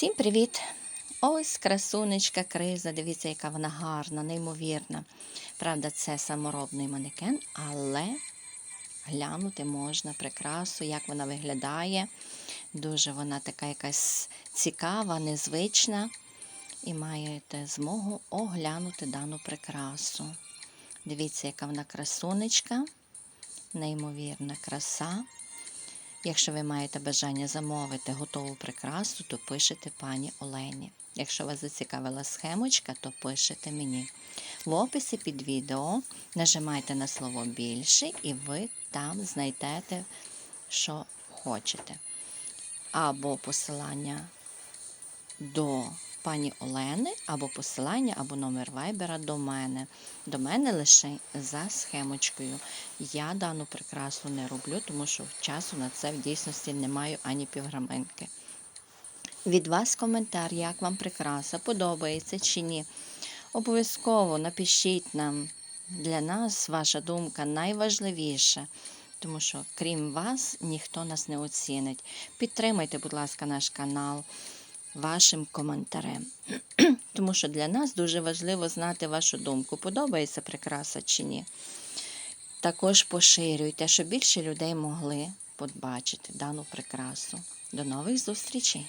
Всім привіт! Ось красунечка криза. Дивіться, яка вона гарна, неймовірна. Правда, це саморобний манекен, але глянути можна прикрасу, як вона виглядає. Дуже вона така якась цікава, незвична. І маєте змогу оглянути дану прикрасу. Дивіться, яка вона красунечка, неймовірна краса. Якщо ви маєте бажання замовити готову прикрасу, то пишете пані Олені. Якщо вас зацікавила схемочка, то пишете мені. В описі під відео нажимайте на слово більше і ви там знайдете, що хочете. Або посилання до пані Олени, або посилання, або номер вайбера до мене. До мене лише за схемочкою. Я дану прикрасу не роблю, тому що часу на це в дійсності не маю ані півграминки. Від вас коментар, як вам прикраса, подобається чи ні. Обов'язково напишіть нам. Для нас ваша думка найважливіша, тому що крім вас ніхто нас не оцінить. Підтримайте, будь ласка, наш канал вашим коментарем. Тому що для нас дуже важливо знати вашу думку, подобається прикраса чи ні. Також поширюйте, щоб більше людей могли побачити дану прикрасу. До нових зустрічей!